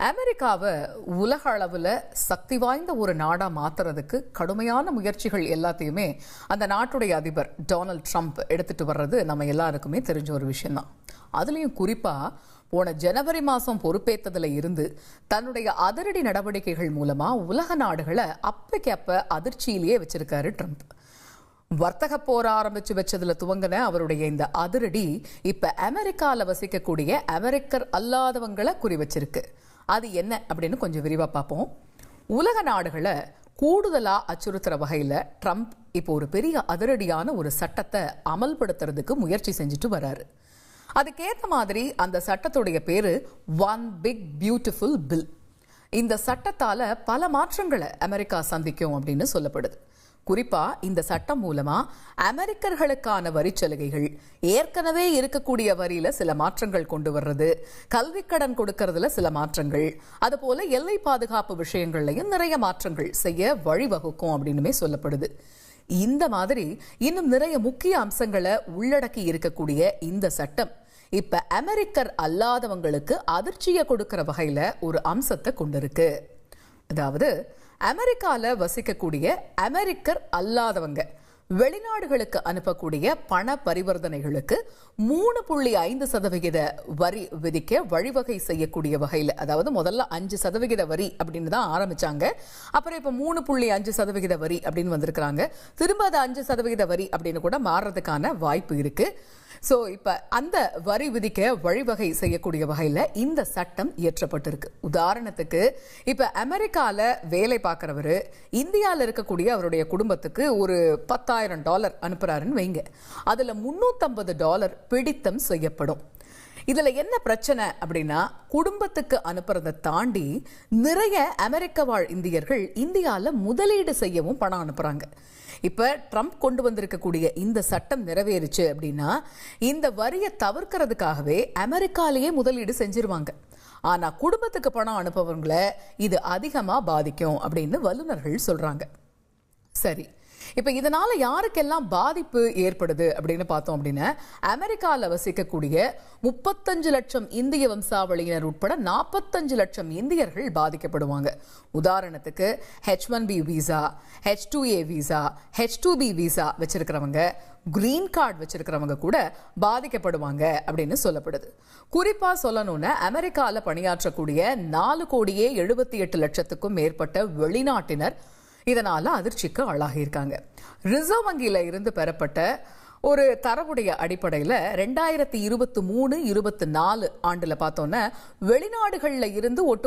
அமெரிக்காவை உலக அளவில் சக்தி வாய்ந்த ஒரு நாடாக மாத்துறதுக்கு கடுமையான முயற்சிகள் எல்லாத்தையுமே அந்த நாட்டுடைய அதிபர் டொனால்ட் ட்ரம்ப் எடுத்துகிட்டு வர்றது நம்ம எல்லாருக்குமே தெரிஞ்ச ஒரு விஷயந்தான் அதுலேயும் குறிப்பாக போன ஜனவரி மாதம் பொறுப்பேற்றதுல இருந்து தன்னுடைய அதிரடி நடவடிக்கைகள் மூலமாக உலக நாடுகளை அப்பைக்கு அப்போ அதிர்ச்சியிலேயே வச்சிருக்காரு ட்ரம்ப். வர்த்தக போர் ஆரம்பிச்சு வச்சதுல துவங்கின அவருடைய இந்த அதிரடி இப்ப அமெரிக்கால வசிக்கக்கூடிய அமெரிக்கர் அல்லாதவங்களை குறி வச்சிருக்கு. அது என்ன அப்படின்னு கொஞ்சம் விரிவாக பார்ப்போம். உலக நாடுகளை கூடுதலாக அச்சுறுத்துகிற வகையில் ட்ரம்ப் இப்போ ஒரு பெரிய அதிரடியான ஒரு சட்டத்தை அமல்படுத்துறதுக்கு முயற்சி செஞ்சுட்டு வராரு. அதுக்கேற்ற மாதிரி அந்த சட்டத்துடைய பேர் ஒன் பிக் பியூட்டிஃபுல் பில் இந்த சட்டத்தால் பல மாற்றங்களை அமெரிக்கா சந்திக்கும் அப்படின்னு சொல்லப்படுது. குறிப்பா இந்த சட்டம் மூலமா அமெரிக்கர்களுக்கான வரி சலுகைகள். ஏற்கனவே இருக்கக்கூடிய வரியில சில மாற்றங்கள் கொண்டு வர்றது கல்வி கடன் கொடுக்கறதுல சில மாற்றங்கள். அதுபோல எல்லை பாதுகாப்பு விஷயங்கள்லையும் நிறைய மாற்றங்கள் செய்ய வழிவகுக்கும் அப்படின்னுமே சொல்லப்படுது. இந்த மாதிரி இன்னும் நிறைய முக்கிய அம்சங்களை உள்ளடக்கி இருக்கக்கூடிய இந்த சட்டம் இப்ப அமெரிக்கர் அல்லாதவங்களுக்கு அதிர்ச்சியை கொடுக்கிற வகையில ஒரு அம்சத்தை கொண்டிருக்கு. அதாவது அமெரிக்காவில் வசிக்கக்கூடிய அமெரிக்கர் அல்லாதவங்க. வெளிநாடுகளுக்கு அனுப்பக்கூடிய பண பரிவர்த்தனைகளுக்கு மூணு புள்ளி ஐந்து சதவிகித வரி விதிக்க வழிவகை செய்யக்கூடிய வகையில் அதாவது முதல்ல அஞ்சு சதவிகித வரி அப்படின்னு தான் ஆரம்பிச்சாங்க. அப்புறம் இப்போ மூணு புள்ளி அஞ்சு சதவிகித வரி அப்படின்னு வந்திருக்கிறாங்க. திரும்ப அது அஞ்சு சதவிகித வரி அப்படின்னு கூட மாறுறதுக்கான வாய்ப்பு இருக்கு. ஸோ இப்போ அந்த வரி விதிக்க வழிவகை செய்யக்கூடிய வகையில் இந்த சட்டம் இயற்றப்பட்டிருக்கு. உதாரணத்துக்கு இப்போ அமெரிக்காவில் வேலை பார்க்குறவர் இந்தியாவில் இருக்கக்கூடிய அவருடைய குடும்பத்துக்கு ஒரு பத்தாயிரம் டாலர் அனுப்புகிறாருன்னு வைங்க. அதில் முந்நூற்றம்பது டாலர் பிடித்தம் செய்யப்படும். இதுல என்ன பிரச்சனை அப்படின்னா குடும்பத்துக்கு அனுப்புறதை தாண்டி நிறைய அமெரிக்க வாழ் இந்தியர்கள் இந்தியால முதலீடு செய்யவும் பணம் அனுப்புறாங்க. இப்ப ட்ரம்ப் கொண்டு வந்திருக்கக்கூடிய இந்த சட்டம் நிறைவேறுச்சு அப்படின்னா இந்த வரியை தவிர்க்கிறதுக்காகவே அமெரிக்காலேயே முதலீடு செஞ்சிருவாங்க. ஆனா குடும்பத்துக்கு பணம் அனுப்பவங்களை இது அதிகமா பாதிக்கும் அப்படின்னு வல்லுநர்கள் சொல்றாங்க. சரி இப்போ இதனால யாருக்கெல்லாம் பாதிப்பு ஏற்படுது அப்படின்னு பார்த்தோம் அப்படின்னா அமெரிக்காவில் வசிக்கக்கூடிய முப்பத்தஞ்சு லட்சம் இந்திய வம்சாவளியினர் உட்பட நாற்பத்தஞ்சு லட்சம் இந்தியர்கள் பாதிக்கப்படுவாங்க. உதாரணத்துக்கு H one B visa H two A visa H two B visa வச்சிருக்கிறவங்க green card வச்சிருக்கிறவங்க கூட பாதிக்கப்படுவாங்க அப்படின்னு சொல்லப்படுது. குறிப்பா சொல்லணும்னா அமெரிக்காவில் பணியாற்றக்கூடிய நாலு கோடியே எழுபத்தி எட்டு லட்சத்துக்கும் மேற்பட்ட வெளிநாட்டினர் இதனால அதிர்ச்சிக்கு ஆளாகியிருக்காங்க. ரிசர்வ் வங்கியில இருந்து பெறப்பட்ட ஒரு தரவுடைய அடிப்படையில் ரெண்டாயிரத்தி இருபத்தி மூணு இருபத்தி நாலு ஆண்டில் பார்த்தோன்னா வெளிநாடுகளில் இருந்து ஒட்டு